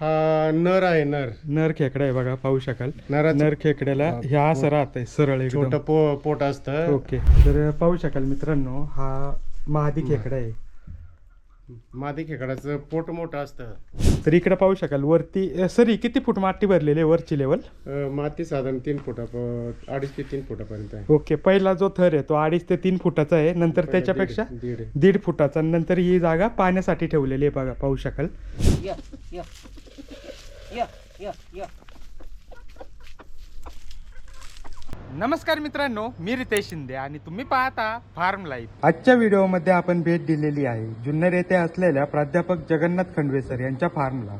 हा नर आहे नर. नर खेकडा आहे बघा पाहू शकाल. नराचं नर खेकड्याला ह्या असं राहत आहे सरळ छोटं एकदम पो पोट असतं. ओके. तर पाहू शकाल मित्रांनो हा महादी खेकडा आहे. मादी खेकडाचं पोट मोठं असतं. तर इकडे पाहू शकाल वरती अ, सरी किती फूट माती भरलेली आहे वरची लेवल अं, माती साधारण तीन फुटा अडीच ते तीन फुटापर्यंत आहे. ओके पहिला जो थर आहे तो अडीच ते तीन फुटाचा आहे. नंतर त्याच्यापेक्षा दीड- दीड. फुटाचा. नंतर ही जागा पाण्यासाठी ठेवलेली आहे बघा पाहू शकाल. नमस्कार मित्रांनो मी रितेश शिंदे आणि तुम्ही पाहता फार्म लाईफ. आजच्या व्हिडिओमध्ये आपण भेट दिलेली आहे जुन्नर येथे असलेल्या प्राध्यापक जगन्नाथ खंडवे सर यांच्या फार्मला.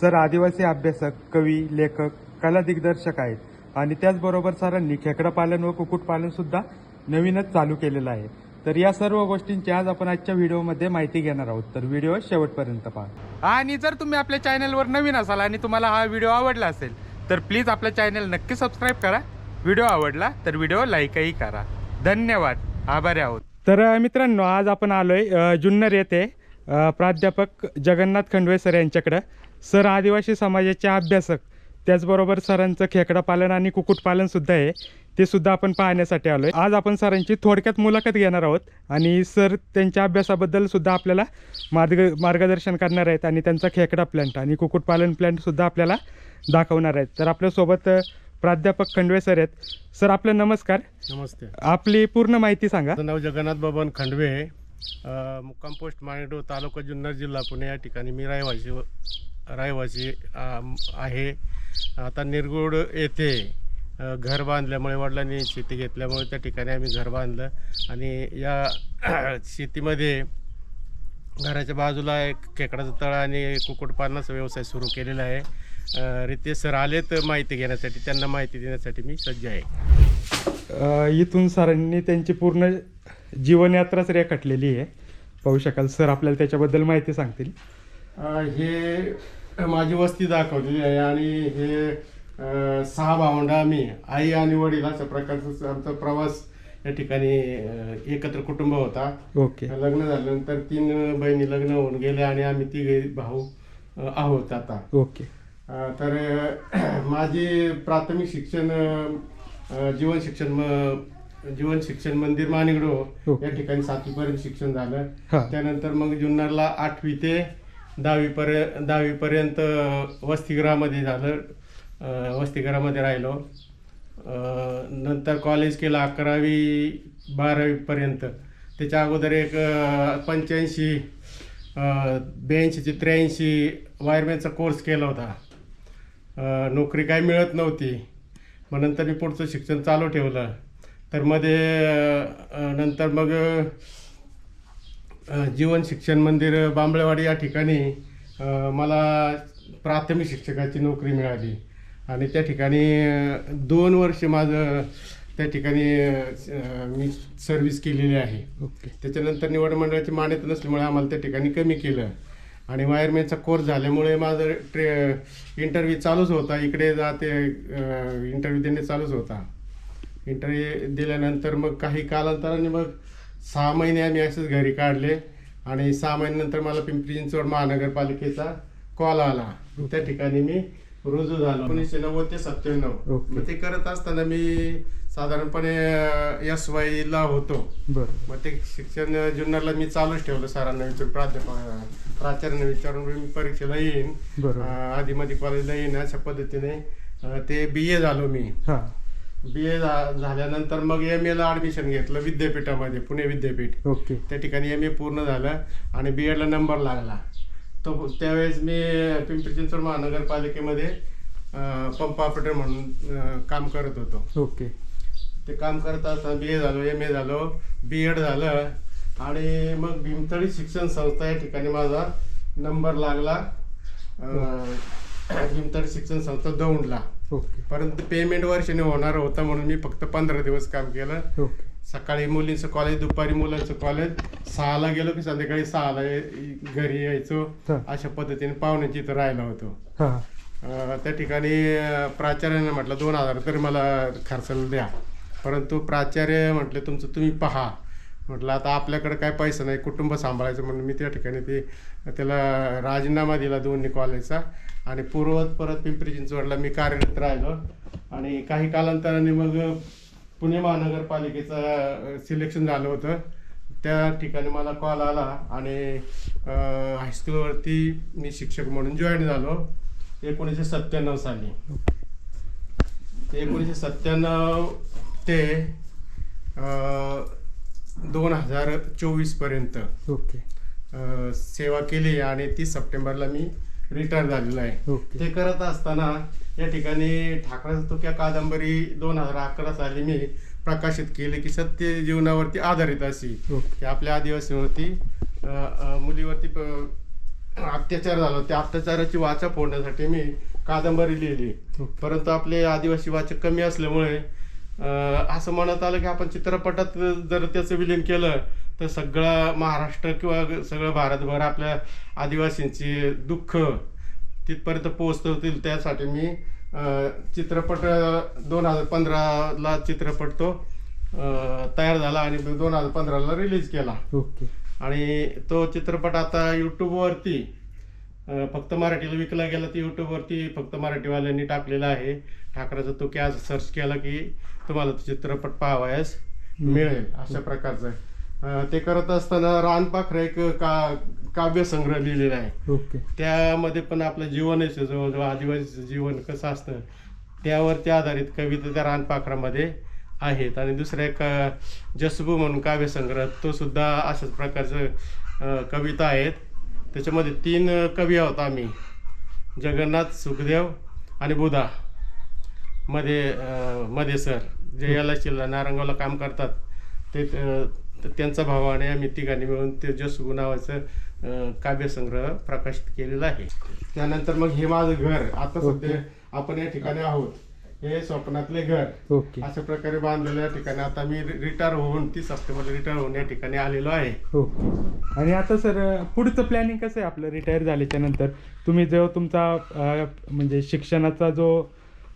सर आदिवासी अभ्यासक कवी लेखक कला दिग्दर्शक आहेत आणि त्याचबरोबर सरांनी खेकडा पालन व कुक्कुटपालन सुद्धा नवीनच चालू केलेलं आहे. तर या सर्व गोष्टींची आज आपण आजच्या व्हिडिओमध्ये माहिती घेणार आहोत. तर व्हिडिओ शेवटपर्यंत पहा. आणि जर तुम्ही आपल्या चॅनलवर नवीन असाल आणि तुम्हाला हा व्हिडिओ आवडला असेल तर प्लीज आपल्या चॅनल नक्की सबस्क्राईब करा. व्हिडिओ आवडला तर व्हिडिओ लाईकही करा. धन्यवाद. आभारी आहोत. तर मित्रांनो आज आपण आलोय आहे जुन्नर येथे प्राध्यापक जगन्नाथ खंडवे सर यांच्याकडं. सर आदिवासी समाजाचे अभ्यासक त्याचबरोबर सरांचं खेकडा पालन आणि कुक्कुटपालन सुद्धा आहे. ते सुद्धा आपण पाहण्यासाठी आलोय. आज आपण सरांची थोडक्यात मुलाखत घेणार आहोत आणि सर त्यांच्या अभ्यासाबद्दल सुद्धा आपल्याला मार्ग मार्गदर्शन करणार आहेत आणि त्यांचा खेकडा प्लॅन्ट आणि कुक्कुटपालन सुद्धा आपल्याला दाखवणार आहेत. तर आपल्यासोबत प्राध्यापक खंडवे सर आहेत. सर आपलं नमस्कार. नमस्ते. आपली पूर्ण माहिती सांगा. नाव जगन्नाथ बबन खंडवे आहे. मुक्काम पोस्ट माणिकडो तालुका जुन्नर जिल्हा पुणे या ठिकाणी मी रहिवासी व- रहिवासी आहे. आता निरगुड येथे घर बांधल्यामुळे वडिलांनी शेती घेतल्यामुळे त्या ठिकाणी आम्ही घर बांधलं. आणि या शेतीमध्ये घराच्या बाजूला एक खेकडाचा तळ आणि कुक्कुटपालनाचा व्यवसाय सुरू केलेला आहे. रितेश सर आले तर माहिती घेण्यासाठी. त्यांना माहिती देण्यासाठी मी सज्ज आहे. इथून सरांनी त्यांची पूर्ण जीवनयात्राच रेखाटलेली आहे. पाहू शकाल सर आपल्याला त्याच्याबद्दल माहिती सांगतील. हे माझी वस्ती दाखवलेली आहे आणि हे सहा भावंडं आम्ही आई आणि वडील अशा प्रकारचा आमचा प्रवास या ठिकाणी एकत्र कुटुंब होता. ओके. लग्न झाल्यानंतर तीन बहिणी लग्न होऊन गेल्या आणि आम्ही तिघे भाऊ आहोत आता. ओके. तर माझे प्राथमिक शिक्षण जीवन शिक्षण म- जीवन शिक्षण मंदिर मानिगडो ओके. या ठिकाणी सातवीपर्यंत शिक्षण झालं. हा. त्यानंतर मग जुन्नरला आठवी ते दहावीपर्यंत दहावीपर्यंत वसतिगृहामध्ये झालं. अं, वसतिगृहामध्ये राहिलो. नंतर कॉलेज केलं अकरावी बारावीपर्यंत. त्याच्या अगोदर एक पंच्याऐंशी ब्याऐंशी ते त्र्याऐंशी वायरमॅनचा कोर्स केला होता. नोकरी काय मिळत नव्हती. मग नंतर मी पुढचं शिक्षण चालू ठेवलं. तर मध्ये नंतर मग जीवन शिक्षण मंदिर बांबळेवाडी या ठिकाणी मला प्राथमिक शिक्षकाची नोकरी मिळाली. आणि त्या ठिकाणी दोन वर्ष माझं त्या ठिकाणी मी सर्व्हिस केलेली आहे. ओके. त्याच्यानंतर निवड मंडळाची मान्यता नसल्यामुळे आम्हाला त्या ठिकाणी कमी केलं. आणि वायरमॅनचा कोर्स झाल्यामुळे माझं ट्रे इंटरव्ह्यू चालूच होता. इकडे जाते इंटरव्ह्यू देणे चालूच होता. इंटरव्ह्यू दिल्यानंतर मग काही कालांतराने मग सहा महिने आम्ही असेच घरी काढले आणि सहा महिन्यानंतर मला पिंपरी चिंचवड महानगरपालिकेचा कॉल आला. त्या ठिकाणी मी रुजू झालो. एकोणीसशे नव्वद ते सत्त्याण्णव. मग ते करत असताना मी साधारणपणे एस वायला होतो. बरं. मग ते शिक्षण जुन्नरला मी चालूच ठेवलं सरांना विचारून प्राध्यापक प्राचार्यांना विचारून. मी परीक्षेला येईन. आधी मध्ये कॉलेजला येईन अशा पद्धतीने ते बी ए झालो मी. हां. बी ए झाल्यानंतर मग एम एला ॲडमिशन घेतलं विद्यापीठामध्ये पुणे विद्यापीठ. ओके. त्या ठिकाणी एम ए पूर्ण झालं आणि बी एडला नंबर लागला. तो त्यावेळेस मी पिंपरी चिंचवड महानगरपालिकेमध्ये पंप ऑपरेटर म्हणून काम करत होतो. ओके. ते काम करत असताना बी ए झालो एम ए झालो बी एड झालं आणि मग भीमतळी शिक्षण संस्था या ठिकाणी माझा नंबर लागला. अं, भीमतळी शिक्षण संस्था दौंडला. ओके. परंतु पेमेंट वर्षाने होणार होतं म्हणून मी फक्त पंधरा दिवस काम केलं. ओके. सकाळी मुलींचं कॉलेज दुपारी मुलांचं कॉलेज सहाला गेलो की संध्याकाळी सहाला ये- घरी यायचो. हा. अशा पद्धतीने पाहुण्याची इथं राहिला होतो. हां. अं, त्या ठिकाणी अं, प्राचार्याने म्हटलं दोन हजार तरी मला खर्चाला द्या. परंतु प्राचार्य म्हटले तुमचं तुम्ही पहा. म्हटलं आता आपल्याकडे काय पैसा नाही कुटुंब सांभाळायचं. म्हणून मी त्या ठिकाणी ते त्याला राजीनामा दिला दोन्ही कॉलेजचा. आणि पूर्वत परत पिंपरी चिंचवडला मी कार्यरत राहिलो. आणि काही कालांतराने मग पुणे महानगरपालिकेचं सिलेक्शन झालं होतं. त्या ठिकाणी मला कॉल आला आणि हायस्कूलवरती मी शिक्षक म्हणून जॉईन झालो. एकोणीसशे सत्त्याण्णव साली. एकोणीसशे सत्त्याण्णव ते दोन हजार चोवीसपर्यंत ओके. अ, सेवा केली आणि तीस सप्टेंबरला मी रिटायर झालेलो आहे. ओके. ते करत असताना या ठिकाणी ठाकराचा तुक्या कादंबरी दोन हजार अकरा साली मी प्रकाशित केली की सत्य जीवनावरती आधारित अशी. ओके. की आपल्या आदिवासीवरती अ, अ, मुलीवरती प- अत्याचार झाला. त्या अत्याचाराची वाचा फोडण्यासाठी मी कादंबरी लिहिली. ओके. परंतु आपले आदिवासी वाचक कमी असल्यामुळे असं म्हणत आलं की आपण चित्रपटात जर त्याचं विलीन केलं तर सगळं महाराष्ट्र किंवा सगळं भारतभर आपल्या आदिवासींची दुःख तिथपर्यंत पोहोचतील. त्यासाठी मी चित्रपट दोन हजार पंधराला चित्रपट तो तयार झाला आणि दोन हजार पंधराला रिलीज केला. ओके. आणि तो चित्रपट आता यूट्यूबवरती फक्त मराठीला विकला गेला तर यूट्यूबवरती फक्त मराठीवाल्यांनी टाकलेला आहे. ठाकरेचा तो आज सर्च केला की तुम्हाला तो चित्रपट पाहावयास मिळेल अशा प्रकारचं. अ, ते करत असताना रानपाखरं एक का काव्यसंग्रह लिहिलेला आहे. ओके. त्यामध्ये पण आपलं जीवन आहे जवळजवळ आदिवासीचं जीवन कसं असतं त्यावरती आधारित कविता त्या रानपाखरामध्ये आहेत. आणि दुसऱ्या एक जसबू म्हणून काव्यसंग्रह तो सुद्धा अशाच प्रकारचं कविता आहेत. त्याच्यामध्ये तीन कवी आहोत आम्ही. जगन्नाथ सुखदेव आणि बुधा. मध्ये मध्ये सर जे याला चिल्ला नारंगावला काम करतात ते त्यांचा भाव आणि आम्ही तिघांनी मिळून ते जसगु नावाचं काव्यसंग्रह प्रकाशित केलेला आहे. त्यानंतर मग हे माझं घर आता सध्या आपण या ठिकाणी आहोत. हे स्वप्नातले घर. अशा प्रकारे बांधलेल्या ठिकाणी. आता मी रिटायर होऊन तीस सप्टेंबरला रिटायर होऊन या ठिकाणी आलेलो आहे. आणि आता सर पुढचं प्लॅनिंग कसं आहे आपलं? रिटायर झाल्याच्यानंतर तुम्ही जो तुमचा म्हणजे शिक्षणाचा जो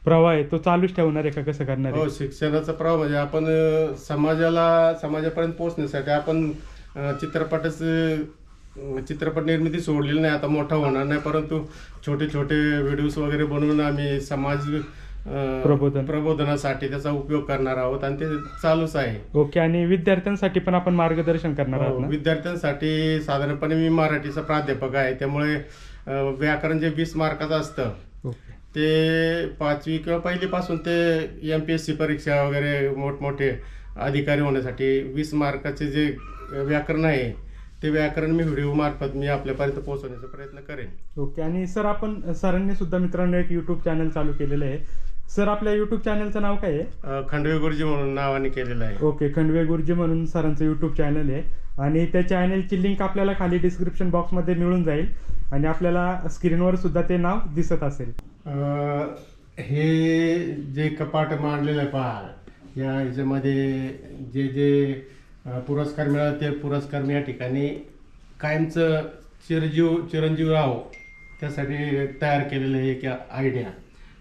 प्रवाह आहे तो चालूच ठेवणार आहे का कसं करणार हो आहे शिक्षणाचा प्रभाव म्हणजे आपण अ, समाजाला समाजापर्यंत पोहोचण्यासाठी आपण अ, चित्रपटच अ, चित्रपट निर्मिती सोडलेली नाही आता मोठा होणार नाही परंतु छोटे छोटे व्हिडिओज वगैरे बनवून आम्ही समाज अ, प्रबोधन. प्रबोधनासाठी त्याचा उपयोग करणार आहोत आणि ते चालूच आहे. ओके आणि विद्यार्थ्यांसाठी पण आपण मार्गदर्शन करणार आहोत हो, ना? विद्यार्थ्यांसाठी साधारणपणे मी मराठीचा प्राध्यापक आहे त्यामुळे अ, व्याकरण जे वीस मार्काचं असतं ते पाचवी किंवा पहिलीपासून ते एम पी एस सी परीक्षा वगैरे मोठमोठे अधिकारी होण्यासाठी वीस मार्काचे जे व्याकरण आहे ते व्याकरण मी व्हिडिओ मार्फत मी आपल्यापर्यंत पोहोचवण्याचा प्रयत्न करेन. ओके आणि सर आपण सरांनी सुद्धा मित्रांनो एक युट्यूब चॅनल चालू केलेलं आहे. सर आपल्या युट्यूब चॅनलचं नाव काय आहे? खंडवे गुरुजी म्हणून नावाने केलेलं आहे. ओके खंडवे गुरुजी म्हणून सरांचं युट्यूब चॅनल आहे. आणि त्या चॅनलची लिंक आपल्याला खाली डिस्क्रिप्शन बॉक्समध्ये मिळून जाईल. आणि आपल्याला स्क्रीनवर सुद्धा ते नाव दिसत असेल. हे जे कपाट मांडलेलं आहे पहा या ह्याच्यामध्ये जे जे पुरस्कार मिळाले ते पुरस्कार मी या ठिकाणी कायमचं चिरजीव चिरंजीव राहो त्यासाठी तयार केलेलं आहे एक आयडिया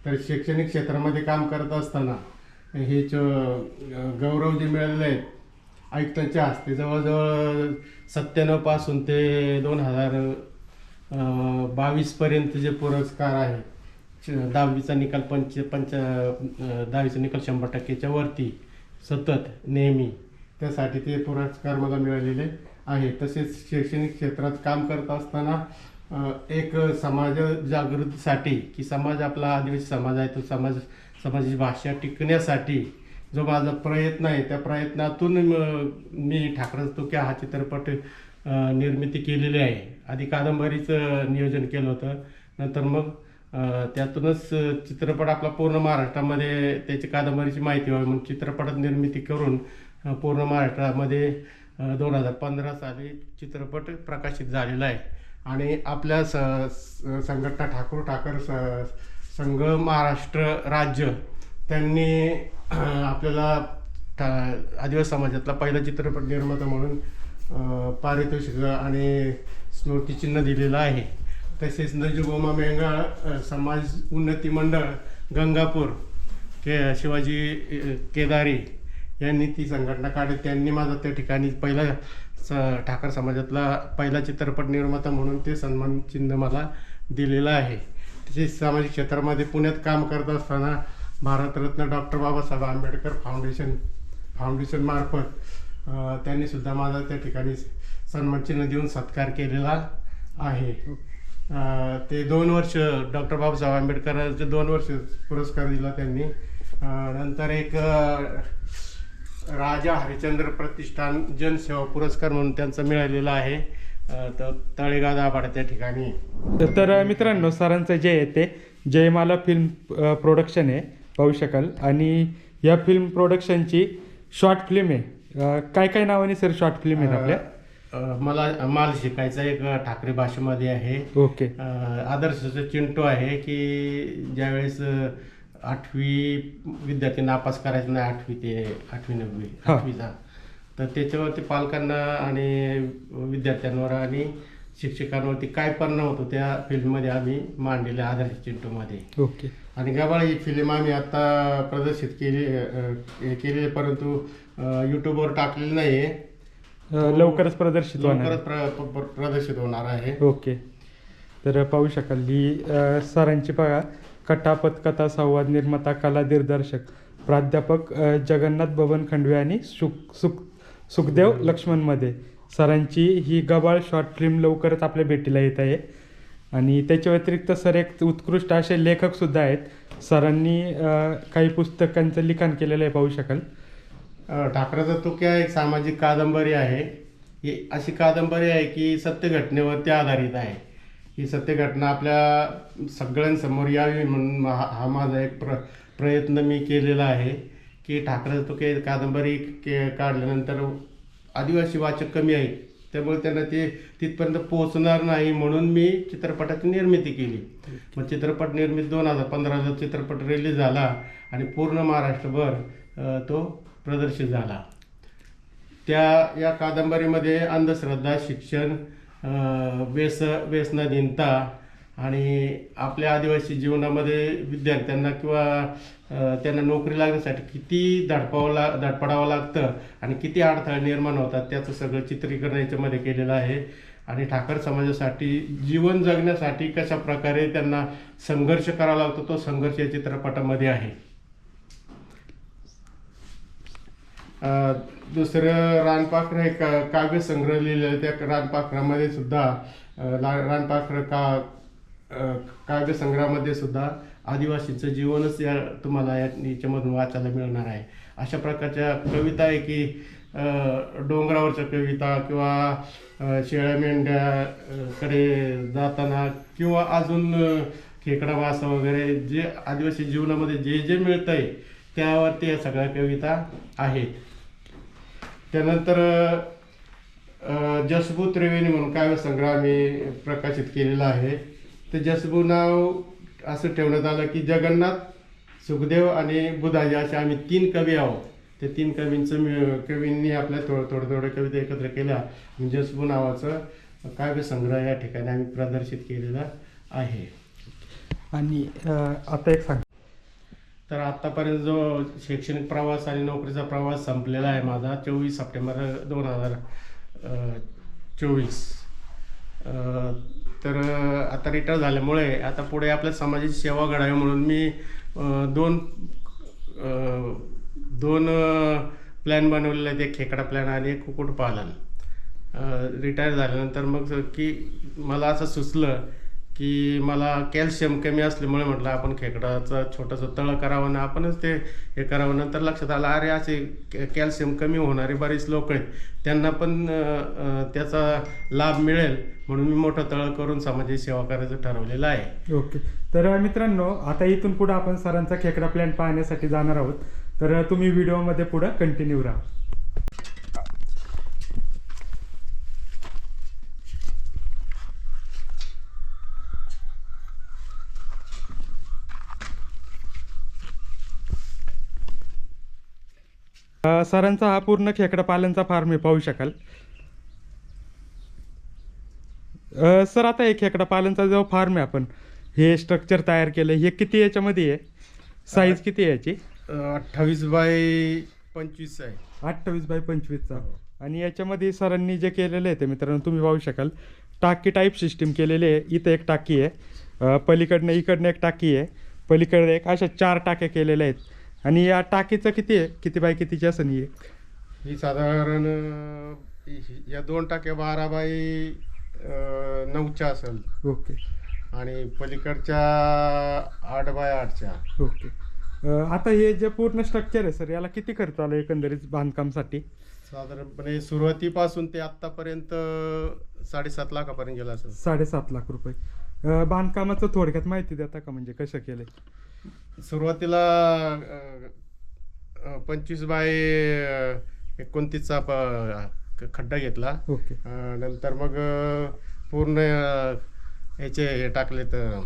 तर शैक्षणिक क्षेत्रामध्ये काम करत असताना हे च गौरव जे मिळालेले आहेत आयुक्तांच्या हस्ते जवळजवळ सत्त्याण्णवपासून ते दोन हजार बावीसपर्यंत जे पुरस्कार आहेत दहावीचा निकाल पंच पंच दहावीचा निकाल शंभर टक्केच्या वरती. सतत नेहमी. त्यासाठी ते पुरस्कार मला मिळालेले आहे तसेच शैक्षणिक क्षेत्रात काम करत असताना एक समाज जागृतीसाठी की समाज आपला आदिवासी समाज आहे तो समाज समाजाची भाषा टिकण्यासाठी जो माझा प्रयत्न आहे त्या प्रयत्नातून मी ठाकरेचा तुक्या हा चित्रपट निर्मिती केलेली आहे. आधी कादंबरीचं नियोजन केलं होतं. नंतर मग त्यातूनच चित्रपट आपला पूर्ण महाराष्ट्रामध्ये त्याची कादंबरीची माहिती व्हावी म्हणून चित्रपटात निर्मिती करून पूर्ण महाराष्ट्रामध्ये दोन हजार पंधरा साली चित्रपट प्रकाशित झालेला आहे. आणि आपल्या स संघटना ठाकूर ठाकर स संघ महाराष्ट्र राज्य त्यांनी आपल्याला ठा- आदिवासी समाजातला पहिला चित्रपट निर्माता म्हणून पारितोषिक आणि स्मृतिचिन्ह दिलेलं आहे. तसेच नजुगोमा मेंगाळ समाज उन्नती मंडळ गंगापूर के शिवाजी केदारी यांनी ती संघटना काढली. त्यांनी माझा त्या ठिकाणी पहिला स ठाकर समाजातला पहिला चित्रपट निर्माता म्हणून ते सन्मान चिन्ह मला दिलेलं आहे. तसेच सामाजिक क्षेत्रामध्ये पुण्यात काम करत असताना भारतरत्न डॉक्टर बाबासाहेब आंबेडकर फाउंडेशन फाउंडेशनमार्फत त्यांनीसुद्धा माझा त्या ठिकाणी सन्मान चिन्ह देऊन सत्कार केलेला आहे. ते दोन वर्ष डॉक्टर बाबासाहेब आंबेडकरांचे दोन वर्ष पुरस्कार दिला त्यांनी. नंतर एक राजा हरिश्चंद्र प्रतिष्ठान जनसेवा पुरस्कार म्हणून त्यांचा मिळालेला आहे. तर तळेगाव दाभाड त्या ठिकाणी. तर मित्रांनो सरांचं जे आहे ते जयमाला फिल्म प्रोडक्शन आहे पाहू शकाल. आणि या फिल्म प्रोडक्शनची शॉर्ट फिल्म आहे. काय काय नावाने सर शॉर्ट फिल्म आहेत आपल्या? मला माल शिकायचा एक ठाकरे भाषेमध्ये आहे. ओके. अ, आदर्शचं चिंटू आहे की ज्यावेळेस आठवी विद्यार्थी नापास करायचं नाही आठवी ते आठवी नववी. आठवीचा तर त्याच्यावरती पालकांना आणि विद्यार्थ्यांवर आणि शिक्षकांवरती काय परिणाम होतो त्या फिल्ममध्ये आम्ही मांडलेले आदर्श चिंटूमध्ये. ओके. आणि गबाळ ही फिल्म आम्ही आता प्रदर्शित केली केली परंतु यूट्यूबवर टाकलेली नाही आहे लवकरच प्रदर्शित होणार. लवकरच प्र- प्र- प्रदर्शित होणार आहे. ओके. तर पाहू शकाल ही अ, सरांची बघा कथा पथकथा संवाद निर्माता कला दिग्दर्शक प्राध्यापक अ, जगन्नाथ बबन खंडवे आणि सुख सुख सुखदेव लक्ष्मणमध्ये. सरांची ही गबाळ शॉर्ट फिल्म लवकरच आपल्या भेटीला येत आहे. आणि त्याच्या व्यतिरिक्त सर एक उत्कृष्ट असे लेखकसुद्धा आहेत. सरांनी अ, काही पुस्तकांचं लिखाण केलेलं आहे पाहू शकाल. ठाकरेचा तुक्या एक सामाजिक कादंबरी आहे. ही अशी कादंबरी आहे की सत्यघटनेवरती आधारित आहे. ही सत्य घटना आपल्या सगळ्यांसमोर यावी म्हणून हा हा माझा एक प्र प्रयत्न मी केलेला आहे की ठाकरेचा तुके कादंबरी के काढल्यानंतर आदिवासी वाचक कमी आहेत. त्यामुळे त्यांना ते तिथपर्यंत पोहोचणार नाही म्हणून मी चित्रपटाची निर्मिती केली. मग चित्रपट निर्मित दोन हजार पंधराला चित्रपट रिलीज झाला आणि पूर्ण महाराष्ट्रभर तो प्रदर्शित झाला. त्या या कादंबरीमध्ये अंधश्रद्धा शिक्षण व्यस व्यसनाधीनता आणि आपल्या आदिवासी जीवनामध्ये विद्यार्थ्यांना किंवा त्यांना नोकरी लागण्यासाठी किती धडपावं ला धडपडावं लागतं आणि किती अडथळे निर्माण होतात त्याचं सगळं चित्रीकरण याच्यामध्ये केलेलं आहे. आणि ठाकर समाजासाठी जीवन जगण्यासाठी कशा प्रकारे त्यांना संघर्ष करावा लागतो तो संघर्ष या चित्रपटामध्ये आहे अ, दुसरं रानपाखरं हे का काव्य संग्रह लिहिलेलं त्या रानपाखरामध्ये सुद्धा ला- रानपाखरं का काव्यसंग्रहामध्ये सुद्धा आदिवासींचं जीवनच या तुम्हाला या याच्यामधून वाचायला मिळणार आहे. अशा प्रकारच्या कविता आहे की डोंगरावरच्या कविता किंवा शेळ्या मेंढ्याकडे जाताना किंवा अजून खेकडा वासा वगैरे जे आदिवासी जीवनामध्ये जे जे मिळतं आहे त्यावरती या सगळ्या कविता आहेत. त्यानंतर जसबू त्रिवेणी म्हणून काव्यसंग्रह आम्ही प्रकाशित केलेला आहे ते जसबू नाव असं ठेवण्यात आलं की जगन्नाथ सुखदेव आणि बुधाजी असे आम्ही तीन कवी आहोत. ते तीन कवींचं मी कवींनी आपल्या थोडं थोडं थोड्या कविता एकत्र केल्या. आणि जसबू नावाचं काव्यसंग्रह या ठिकाणी आम्ही प्रदर्शित केलेला आहे. आणि आता एक सांग तर आत्तापर्यंत जो शैक्षणिक प्रवास आणि नोकरीचा प्रवास संपलेला आहे माझा चोवीस सप्टेंबर दोन हजार चोवीस. तर आता रिटायर झाल्यामुळे आता पुढे आपल्या समाजाची सेवा घडावी म्हणून मी दोन दोन प्लॅन बनवलेले आहेत. एक खेकडा प्लॅन आणि एक कुक्कुटपालन. रिटायर झाल्यानंतर मग की मला असं सुचलं की मला कॅल्शियम कमी असल्यामुळे म्हटलं आपण खेकडाचं छोटंसं तळं करावं ना आपणच ते हे करावं. नंतर लक्षात आलं अरे असे कॅ- कॅल्शियम कमी होणारे बरेच लोक आहेत. त्यांना पण त्याचा लाभ मिळेल म्हणून मी मोठं तळं करून समाजाची सेवा करायचं ठरवलेलं आहे. ओके. तर मित्रांनो आता इथून पुढे आपण सरांचा खेकडा प्लॅन पाहण्यासाठी जाणार आहोत. तर तुम्ही व्हिडिओमध्ये पुढं कंटिन्यू राहा. सरांचा हा पूर्ण खेकडा पालनचा फार्म आहे पाहू शकाल. सर आता हे खेकडा पालनचा जो फार्म आहे आपण हे स्ट्रक्चर तयार केलं हे किती याच्यामध्ये आहे? साईज किती आहे याची? अठ्ठावीस बाय पंचवीस आहे. अठ्ठावीस बाय पंचवीसचा हो. आणि याच्यामध्ये सरांनी जे केलेलं आहे ते मित्रांनो तुम्ही पाहू शकाल. टाकी टाईप सिस्टीम केलेली आहे इथं एक टाकी आहे. पलीकडनं इकडनं एक टाकी आहे. पलीकडे एक अशा चार टाक्या केलेल्या आहेत. आणि या टाकीचं किती आहे? किती बाय कितीची असं नाही एक ही साधारण अं, या दोन टाक्या बारा बाय अं, नऊच्या असेल. ओके. आणि पलीकडच्या आठ बाय आठच्या. ओके. अं, आता हे जे पूर्ण स्ट्रक्चर आहे सर याला किती खर्च आला एकंदरीत बांधकामसाठी? साधारणपणे सुरुवातीपासून ते आत्तापर्यंत साडेसात लाखापर्यंत गेला असेल साडेसात लाख रुपये. अं, बांधकामाचं थोडक्यात माहिती देता का म्हणजे कसं केलंय? सुरुवातीला अं, अं, पंचवीस बाय अं, एकोणतीसचा प- ख- खड्डा घेतला. ओके. अं, नंतर मग अं, पूर्ण अं, याचे हे टाकले तर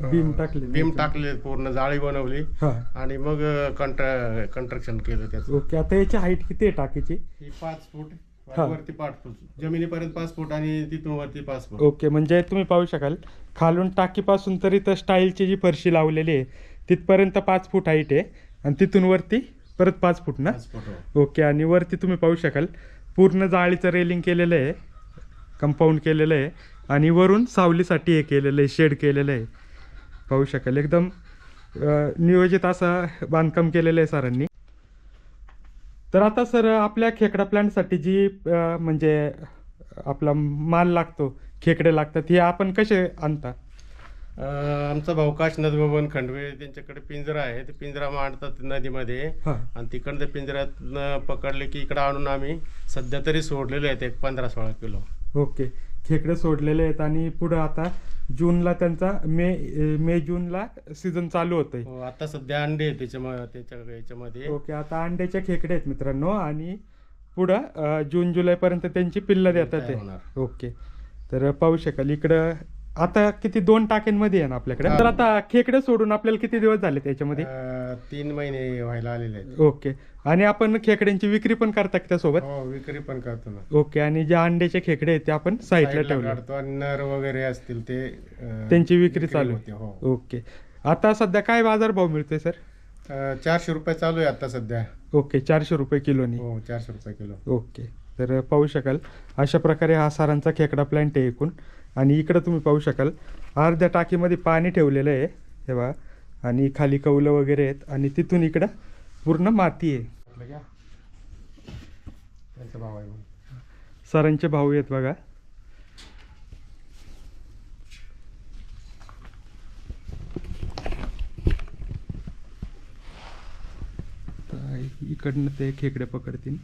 बीम टाकले बीम टाकले पूर्ण जाळी बनवली. हां. आणि मग कंट्रा कंस्ट्रक्शन केलं त्याचं. ओके आता याची हाईट किती आहे टाकीची? ही पाच फूट. हा. वरती पाच फूट जमिनीपर्यंत पाच फूट आणि तिथून वरती पाच फूट ओके म्हणजे तुम्ही पाहू शकाल खालून टाकीपासून तरी तर स्टाईलची जी फरशी लावलेली आहे तिथपर्यंत पाच फूट हाईट आहे आणि तिथून वरती परत पाच फूट ना? पाच फूट हो. ओके आणि वरती तुम्ही पाहू शकाल पूर्ण जाळीचं रेलिंग केलेलं आहे कंपाऊंड केलेलं आहे आणि वरून सावलीसाठी हे केलेलं आहे शेड केलेलं आहे. पाहू शकाल एकदम अं, नियोजित असं बांधकाम केलेलं आहे सरांनी. तर आता सर आपल्या खेकडा प्लॅन्टसाठी जी म्हणजे आपला माल लागतो खेकडे लागतात हे आपण कसे आणता? आमचा भाऊ काशनाथ बबन खंडवे त्यांच्याकडे पिंजरा आहे. ते पिंजरा मांडतात नदीमध्ये. आणि तिकडं ते पिंजऱ्यात पकडले की इकडं आणून आम्ही सध्या तरी सोडलेले आहेत एक पंधरा सोळा किलो. ओके. खेकडे सोडलेले आहेत आणि पुढं आता जूनला त्यांचा मे मे जूनला सीझन चालू होतंय. हो, आता सध्या अंडे आहेत त्याच्या याच्यामध्ये. ओके आता अंड्याचे खेकडे आहेत मित्रांनो आणि पुढं जून जुलैपर्यंत त्यांची पिल्लं देतात ते. ओके तर पाहू शकाल इकडं आता किती दोन टाक्यांमध्ये आहे ना आपल्याकडे. तर आता खेकडे सोडून आपल्याला किती दिवस झाले त्याच्यामध्ये तीन महिने व्हायला आलेले आहेत. ओके आणि आपण खेकड्यांची विक्री पण करता का त्यासोबत? हो विक्री पण करतो ना. ओके आणि जे अंड्याचे खेकडे आहेत ते आपण साईडला साईडला ठेवले. काढतो आणि नर वगैरे असतील ते अं, त्यांची विक्री चालू होते आहे हो. ओके. आता सध्या काय बाजार भाव मिळतोय सर? अं, चारशे रुपये चालू आहे आता सध्या. ओके चारशे रुपये किलोनी. हो चारशे रुपये किलो. ओके. तर पाहू शकाल अशा प्रकारे हा सारांचा खेकडा प्लांट आहे एकूण. आणि इकडं तुम्ही पाहू शकाल अर्ध्या टाकीमध्ये पाणी ठेवलेलं आहे. हे बघा आणि खाली कौलं वगैरे आहेत. आणि तिथून इकडं पूर्ण माती आहे. भाव आहे. सरांचे भाऊ आहेत बघा. इकडनं ते खेकडे पकडतील.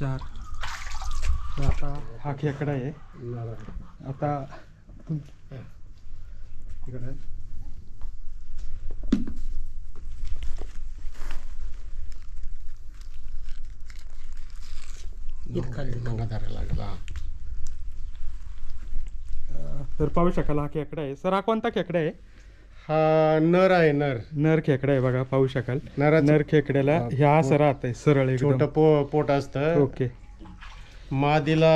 चार. तर आता हा खेकडा आहे. आता इकडे. लागला. तर पाहू शकाल हा खेकडा आहे. सर हा कोणता खेकडा आहे? हा नर आहे नर. नर खेकडा आहे बघा पाहू शकाल. नराचं नर खेकड्याला ह्या असं राहत आहे सरळ छोट एकदम पो पोट असतं. ओके. मादीला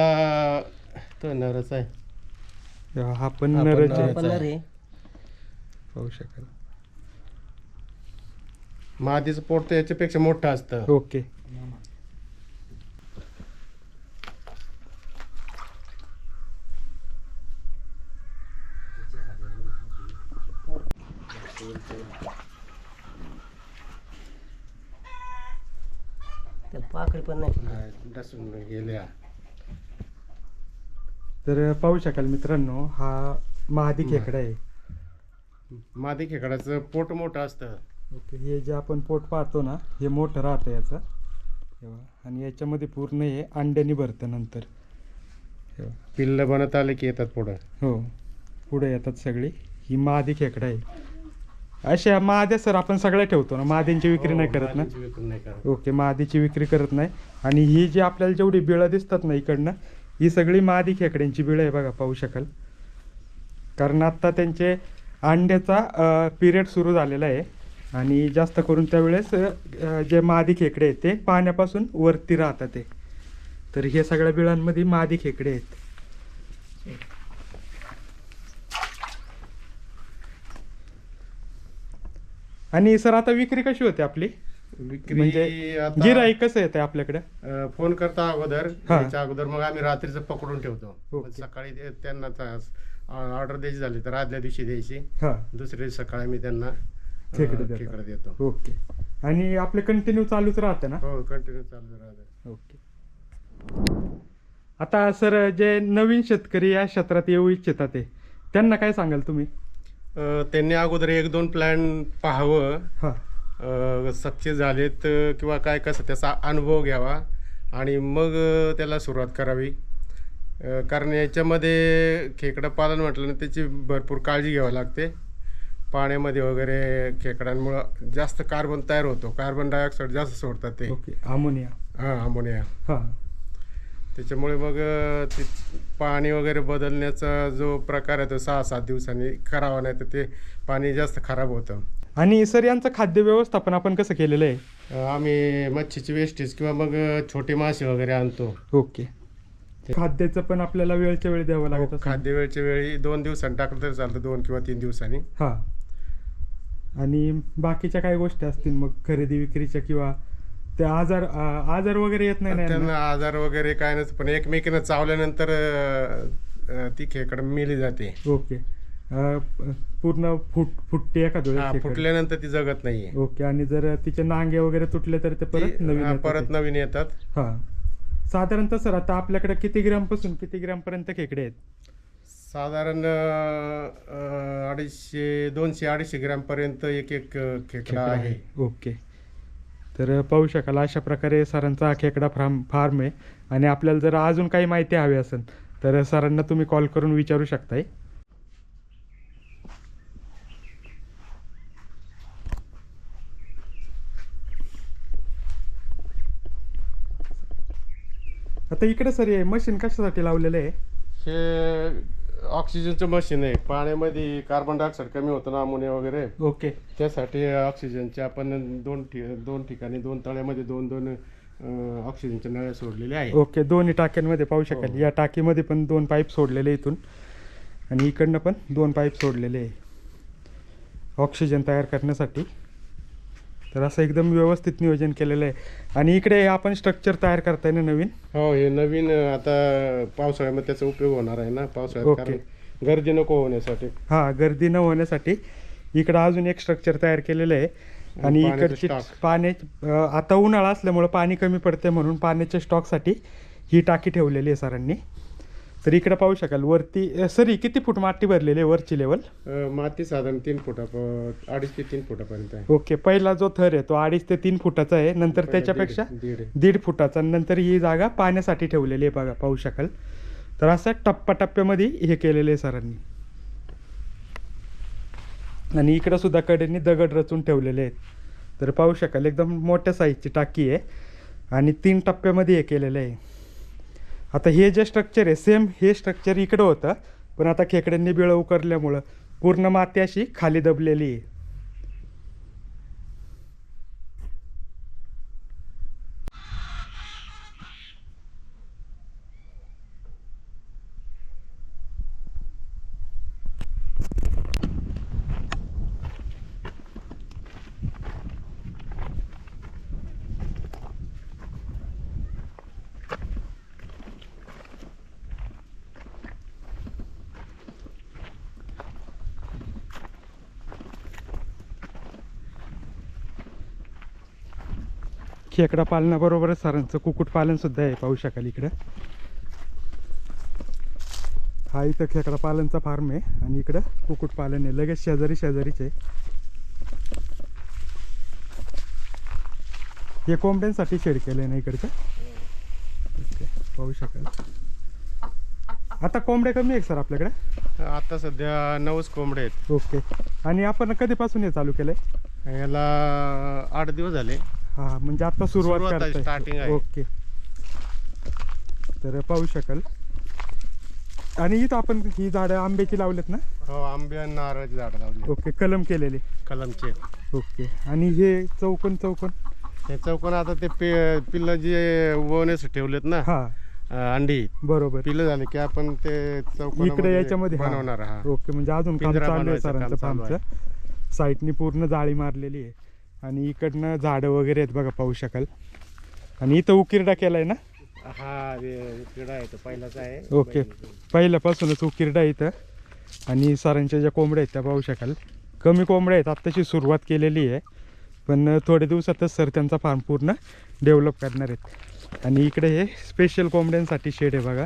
तो नरच आहे. हा पण हा पण नरच नर. आहे. पाहू शकाल. मादीचं पोट तर याच्यापेक्षा मोठं असतं. ओके. पाकळी पण नाही डसून गेल्या. तर पाहू शकाल मित्रांनो हा महादी खेकडा आहे. मादी खेकडाचं पोट मोठं असतं. ओके हे जे आपण पोट पाहतो ना हे मोठं राहतं याचं. हे बघा. आणि याच्यामध्ये पूर्ण हे अंड्यानी भरतं नंतर. हे बघा. पिल्ल बनत आले की येतात पुढं. हो पुढे येतात सगळी. ही महादी खेकडा आहे. अशा माद्या सर आपण सगळ्या ठेवतो ना माद्यांची विक्री नाही करत ना? हो, विक्री नाही करत. ओके मादीची विक्री करत नाही. आणि ही जी आपल्याला जेवढी बिळं दिसतात ना इकडनं ही सगळी मादी खेकड्यांची बिळं आहे बघा पाहू शकाल. कारण आत्ता त्यांचे अंड्याचा पिरियड सुरू झालेला आहे. आणि जास्त करून त्यावेळेस जे मादी खेकडे आहेत ते पाण्यापासून वरती राहतात ते. तर हे सगळ्या बिळांमध्ये मादी खेकडे आहेत. आणि सर आता विक्री कशी होते आपली? विक्री म्हणजे आता गिराईक कसं येते आपल्याकडे? अं, फोन करता अगोदर हा. अगोदर मग आम्ही रात्रीचं पकडून ठेवतो. ओके. सकाळी ते- त्यांना ऑर्डर द्यायची झाली तर आदल्या दिवशी द्यायची. हा. दुसऱ्या दिवशी सकाळी मी त्यांना अं, खेकडे देता. खेकडे देतो. ओके. आणि आपले कंटिन्यू चालूच राहते ना? हो कंटिन्यू चालू राहते. ओके. आता सर जे नवीन शेतकरी या क्षेत्रात येऊ इच्छितात ते त्यांना काय सांगाल तुम्ही? त्यांनी अगोदर एक दोन प्लॅन पाहावं. हा. सक्सेस झालेत अं, किंवा काय कसं त्याचा अनुभव घ्यावा आणि मग अं, त्याला सुरुवात करावी. अं, कारण याच्यामध्ये खेकडं पालन म्हटलं ना त्याची भरपूर काळजी घ्यावी लागते. पाण्यामध्ये वगैरे खेकड्यांमुळं जास्त कार्बन तयार होतो. कार्बन डायऑक्साईड जास्त सोडतात ते. ओके अमोनिया हां अमोनिया हा. त्याच्यामुळे मग ते पाणी वगैरे बदलण्याचा जो प्रकार आहे तो सहा सात दिवसांनी करावा नाही तर ते पाणी जास्त खराब होतं. आणि सर यांचं खाद्य व्यवस्थापन आपण कसं केलेलं आहे? आम्ही मच्छीची वेस्टेज किंवा मग छोटे मासे वगैरे आणतो. ओके. खाद्याचं पण आपल्याला वेळच्या वेळी द्यावं लागत असेल. खाद्य वेळच्या वेळी दोन दिवसांनी टाकलं तरी चालतं दोन किंवा तीन दिवसांनी. हा. आणि बाकीच्या काय गोष्टी असतील मग खरेदी विक्रीच्या किंवा ते आजार आ- आजार वगैरे येत नाही ना यांना? त्यांना आजार वगैरे काय नसतं पण एकमेकीनं चावल्यानंतर अं, अं, ती खेकड मेली जाते. ओके. अ, प- पूर्ण फुट फुटते एखाद हा. फुटल्यानंतर ती जगत नाहीये. ओके आणि जर तिचे नांगे वगैरे तुटले तर ते परत ती- नवीन हा, येतात परत ते. नवीन येतात. हा. साधारणतः सर आता आपल्याकडे किती ग्रॅमपासून किती ग्रॅम पर्यंत खेकडे आहेत? साधारण अं, अडीचशे दोनशे अडीचशे ग्रॅम पर्यंत एक एक अं, खेकडा आहे. ओके. तर पाहू शकाल अशा प्रकारे सरांचा हा खेकडा फार्म फार्म आहे. आणि आपल्याला जर अजून काही माहिती हवी असेल तर सरांना तुम्ही कॉल करून विचारू शकताय. आता इकडे सर हे मशीन कशासाठी लावलेलं आहे? हे ऑक्सिजनचं मशीन आहे. पाण्यामध्ये कार्बन डायऑक्साईड कमी होतं ना अमोनिया वगैरे. ओके त्यासाठी ऑक्सिजनचे आपण दोन ठि दोन ठिकाणी दोन तळ्यामध्ये दोन दोन अं, ऑक्सिजनच्या नळ्या सोडलेल्या आहेत. ओके दोन्ही टाक्यांमध्ये पाहू शकाल. हो. या टाकीमध्ये पण दोन पाईप सोडलेले इथून. आणि इकडनं पण दोन पाईप सोडलेले आहे. ऑक्सिजन तयार करण्यासाठी. तर असं एकदम व्यवस्थित नियोजन केलेलं आहे. आणि इकडे आपण स्ट्रक्चर तयार करताय ना नवीन? हो हे नवीन आता पावसाळ्यामध्ये त्याचा उपयोग होणार आहे ना पावसाळ्यात ओके. कारण गर्दी नको होण्यासाठी. हां गर्दी न होण्यासाठी इकडं अजून एक स्ट्रक्चर तयार केलेलं आहे. आणि पाण्याचं इकडची stock. पाण्याची आता उन्हाळा असल्यामुळं पाणी कमी पडते म्हणून पाण्याच्या स्टॉकसाठी ही टाकी ठेवलेली आहे सरांनी. तर इकडं पाहू शकाल. वरती सरी किती फूट माती भरलेली आहे वरची लेवल माती साधारण तीन फुटा अडीच ते तीन फुटापर्यंत आहे. ओके पहिला जो थर आहे तो अडीच ते तीन फुटाचा आहे. नंतर त्याच्यापेक्षा. दीड फुटाचा. नंतर ही जागा पाण्यासाठी ठेवलेली आहे बघा पाहू शकाल. तर असं टप्प्याटप्प्यामध्ये हे केलेले आहे सरांनी. आणि इकडं सुद्धा कडेने दगड रचून ठेवलेले आहेत. तर पाहू शकाल एकदम मोठ्या साईजची टाकी आहे. आणि तीन टप्प्यामध्ये हे केलेलं आहे. आता हे जे स्ट्रक्चर आहे सेम हे स्ट्रक्चर इकडं होतं पण आता खेकड्यांनी बिळं उकरल्यामुळं पूर्ण माती अशी खाली दबलेली आहे. खेकडा पालनाबरोबरच सरांचं कुक्कुटपालन सुद्धा आहे पाहू शकाल इकडं. हा इथं खेकडा पालनचा फार्म आहे आणि इकडं कुक्कुटपालन आहे. लगेच शेजारी शेजारीच आहे. हे कोंबड्यांसाठी शेड केलं आहे ना इकडचं? ओके, पाहू शकाल. आता कोंबड्या कमी आहे सर आपल्याकडे? आता सध्या नऊच कोंबडे आहेत. ओके. आणि आपण कधीपासून हे चालू केलंय? याला आठ दिवस झाले. हा म्हणजे आता सुरुवात सुरुवात आहे, starting करताय आहे. ओके. तर पाहू शकाल. आणि इथं आपण ही झाडं आंब्याची लावलेत ना? हो आंबे आणि नारळाची झाडं लावली ओके कलम केलेले. कलमचे. ओके. आणि हे चौकोन चौकोन? हे चौकोन आता ते पे पिल्लं जे ववण्यास ठेवलेत ना हा. अं, अंडी बरोबर. पिल्लं झाले की आपण ते चौकोन इकडे याच्यामध्ये हा. बनवणार हा. ओके म्हणजे अजून काम पिंजरा चालू आहे बनवायचं काम सरांचं चालू आहे. फार्मचं. साईडनी पूर्ण जाळी मारलेली आहे. आणि इकडनं झाडं वगैरे आहेत बघा पाहू शकाल. आणि इथं उकिरडा केलाय ना? हा ते किडा आहे तो पहिलाच आहे. ओके. पहिल्यापासूनच उकिरडा आहे इथं. आणि सरांच्या ज्या कोंबड्या आहेत त्या पाहू शकाल. कमी कोंबड्या आहेत आत्ताची सुरुवात केलेली आहे. पण थोड्या दिवसातच सर त्यांचा फार्म पूर्ण डेव्हलप करणार आहेत. आणि इकडे हे स्पेशल कोंबड्यांसाठी शेड आहे बघा.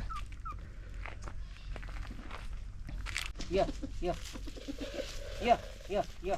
या. या या या.